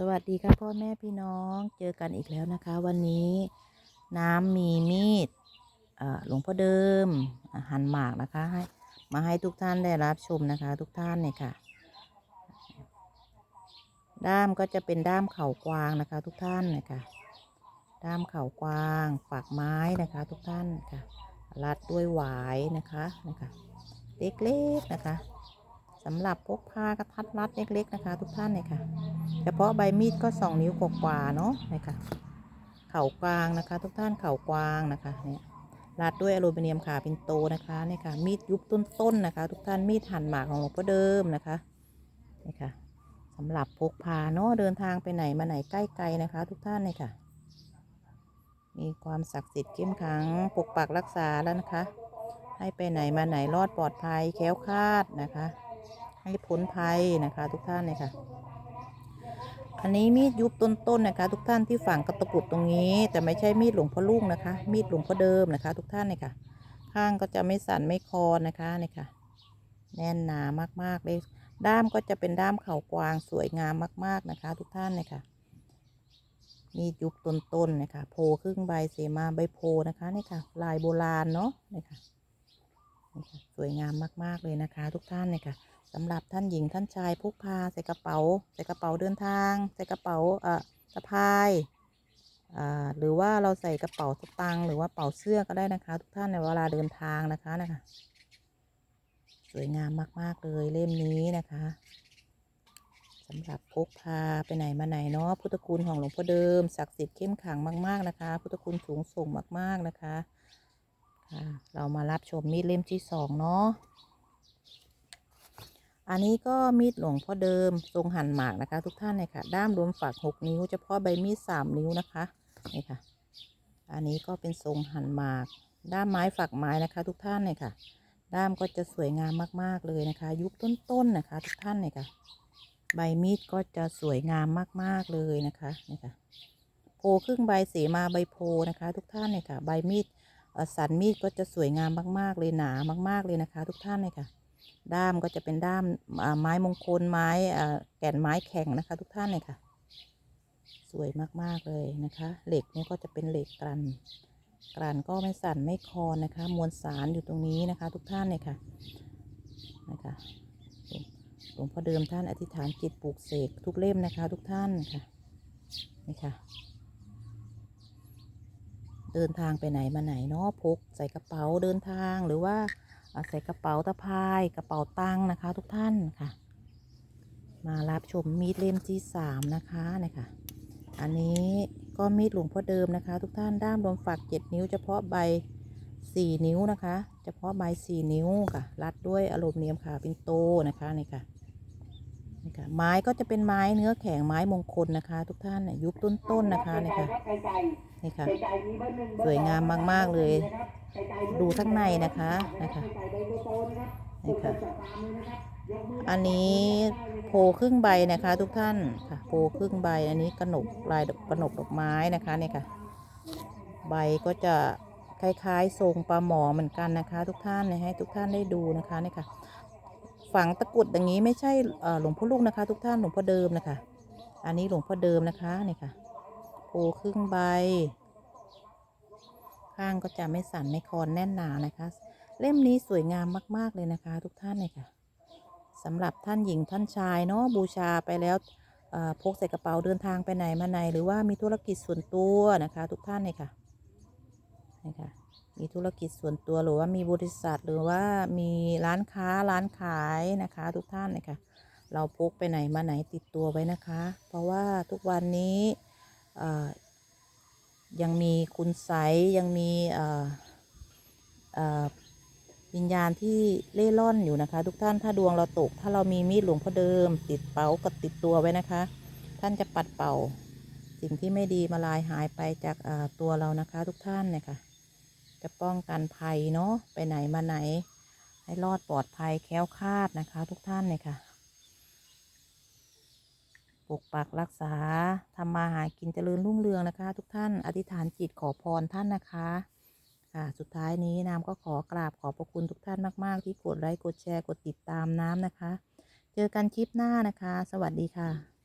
สวัสดีค่ะพ่อแม่พี่น้องเจอกันอีกแล้วนะคะ วันนี้น้ำมีมีดเออหลวงพ่อเดิมหั่นหมากนะคะให้มาให้ทุกท่านได้รับชมนะคะ ทุกท่านเนี่ยค่ะ ด้ามก็จะเป็นด้ามเข่ากวางนะคะ ทุกท่านเนี่ยค่ะ ด้ามเข่ากวางฝักไม้นะคะ ทุกท่านค่ะรัดด้วยหวายนะคะนะคะเล็กๆนะคะ สำหรับพกพากระทัดรัดเล็ก ๆ นะคะ ทุกท่านเนี่ยค่ะ เฉพาะใบมีดก็สองนิ้วกว่าๆเนาะนะคะเข่ากลางนะคะ ทุกท่านเข่ากวางนะคะเนี่ยรัดด้วยอลูมิเนียมขาปินโตนะคะเนี่ยค่ะ มีดยุบต้นๆนะคะ ทุกท่านมีดหั่นหมากของหลวงพ่อเดิมนะคะนี่ค่ะสำหรับพกพาเนาะเดินทางไปไหนมาไหนใกล้ไกลนะคะ ทุกท่านเนี่ยค่ะ มีความศักดิ์สิทธิ์เข้มขังปกปักรักษาแล้วนะคะ ให้ไปไหนมาไหนรอดปลอดภัยแค้วคาดนะคะ ให้พ้นภัยนะคะ ทุกท่านเนี่ยค่ะ อันนี้มีดยุบต้นๆนะคะ ทุกท่านที่ฝังกระตะกุดตรงนี้ แต่ไม่ใช่มีดหลวงพ่อลุงนะคะ มีดหลวงพ่อเดิมนะคะ ทุกท่านเนี่ยค่ะ ข้างก็จะไม่สั่นไม่คอนนะคะนี่ค่ะ แน่นหนามากๆเลย ด้ามก็จะเป็นด้ามเข่ากวางสวยงามมาก ๆนะคะ ทุกท่านเนี่ยค่ะ มีดยุบต้นๆนะคะ โพครึ่งใบเสมาใบโพนะคะนี่ค่ะ ลายโบราณเนาะนี่ค่ะสวยงามมาก ๆ เลยนะคะ ทุกท่านเนี่ยค่ะ สำหรับท่านหญิงท่านชายพกพาใส่กระเป๋า ใส่กระเป๋าเดินทาง ใส่กระเป๋าเอ่อสะพายอ่าหรือว่าเราใส่กระเป๋าสตางค์หรือว่าเป๋าเสื้อก็ได้นะคะ ทุกท่านในเวลาเดินทางนะคะนะคะ สวยงามมาก ๆ เลยเล่มนี้นะคะสำหรับพกพาไปไหนมาไหนเนาะพุทธคุณของหลวงพ่อเดิมศักดิ์สิทธิ์เข้มขังมาก ๆนะคะ พุทธคุณสูงส่งมาก ๆนะคะค่ะเรามารับชมมีดเล่มที่สองเนาะ อันนี้ก็มีดหลวงพ่อเดิมทรงหั่นหมากนะคะ ทุกท่านเลยค่ะ ด้ามรวมฝักหกนิ้วเฉพาะใบมีดสามนิ้วนะคะนี่ค่ะ อันนี้ก็เป็นทรงหั่นหมาก ด้ามไม้ฝักไม้นะคะ ทุกท่านเลยค่ะ ด้ามก็จะสวยงามมากๆเลยนะคะ ยุคต้นๆนะคะ ทุกท่านเลยค่ะ ใบมีดก็จะสวยงามมากๆเลยนะคะนี่ค่ะโพครึ่งใบเสมาใบโพนะคะ ทุกท่านเลยค่ะ ใบมีดสันมีดก็จะสวยงามมากๆเลยหนามาก ๆเลยนะคะ ทุกท่านเลยค่ะ ด้ามก็จะเป็นด้ามไม้มงคลไม้แก่นไม้แข็งนะคะ ทุกท่านเลยค่ะ สวยมากๆเลยนะคะ เหล็กนี่ก็จะเป็นเหล็กกรันกรันก็ไม่สั่นไม่คอนนะคะ มวลสารอยู่ตรงนี้นะคะ ทุกท่านเลยค่ะนะคะหลวงพ่อเดิมท่านอธิษฐานจิตปลูกเสกทุกเล่มนะคะ ทุกท่านค่ะนี่ค่ะ เดินทางไปไหนมาไหนเนาะพกใส่กระเป๋าเดินทางหรือว่า เอาใส่กระเป๋าตะพายกระเป๋าตังนะคะ ทุกท่านค่ะ มารับชมมีดเล่มที่สามนะคะนี่ค่ะอันนี้ก็มีดหลวงพ่อเดิมนะคะ ทุกท่านด้ามรวมฝักเจ็ดนิ้วเฉพาะใบสี่นิ้วนะคะ เฉพาะใบสี่นิ้วค่ะ รัดด้วยอลูมิเนียมขาปินโตนะคะนี่ค่ะนี่ค่ะ ไม้ก็จะเป็นไม้เนื้อแข็งไม้มงคลนะคะ ทุกท่านยยุคต้นๆนะคะนี่ค่ะนี่ค่ะ สวยงามมากๆเลย ดูข้างในนะคะนะคะนี่ค่ะอันนี้โพครึ่งใบนะคะ ทุกท่านค่ะโพครึ่งใบอันนี้กระหนกลายดอกกระหนกดอกไม้นะคะเนี่ยค่ะ ใบก็จะคล้ายๆทรงปลาหมอเหมือนกันนะคะ ทุกท่านเนี่ยให้ทุกท่านได้ดูนะคะเนี่ยค่ะฝังตะกรุดอย่างนี้ไม่ใช่เอ่อหลวงพ่อลูกนะคะ ทุกท่านหลวงพ่อเดิมนะคะ อันนี้หลวงพ่อเดิมนะคะเนี่ยค่ะโพครึ่งใบ ข้างก็จะไม่สั่นไม่คลอนแน่นหนานะคะ เล่มนี้สวยงามมาก ๆ เลยนะคะ ทุกท่านเลยค่ะสำหรับท่านหญิงท่านชายเนาะบูชาไปแล้วพกใส่กระเป๋าเดินทางไปไหนมาไหน หรือว่ามีธุรกิจส่วนตัวนะคะ ทุกท่านเลยค่ะนี่ค่ะมีธุรกิจส่วนตัวหรือว่ามีบริษัทหรือว่ามีร้านค้าร้านขายนะคะ ทุกท่านเลยค่ะเราพกไปไหนมาไหนติดตัวไว้นะคะ เพราะว่าทุกวันนี้ ยังมีคุณไสยยังมีอ่อเอ่อวิญญาณที่เล่ร่อนอยู่นะคะ ทุกท่านถ้าดวงเราตก ถ้าเรามีมีดหลวงพ่อเดิม ติดเป๋ากับติดตัวไว้นะคะ ท่านจะปัดเป่า สิ่งที่ไม่ดีมาลายหายไปจากอ่อตัวเรานะคะ ทุกท่านเนี่ยค่ะจะป้องกันภัยเนาะไปไหนมาไหน ให้รอดปลอดภัยแค้วคาดนะคะ ทุกท่านเนี่ยค่ะ ปกปักรักษาทำมาหากินเจริญรุ่งเรืองนะคะ ทุกท่านอธิษฐานจิตขอพรท่านนะคะค่ะสุดท้ายนี้น้ำก็ขอกราบขอบพระคุณทุกท่านมาก ๆ ที่กดไลค์กดแชร์กดติดตามน้ำนะคะ เจอกันคลิปหน้านะคะ สวัสดีค่ะ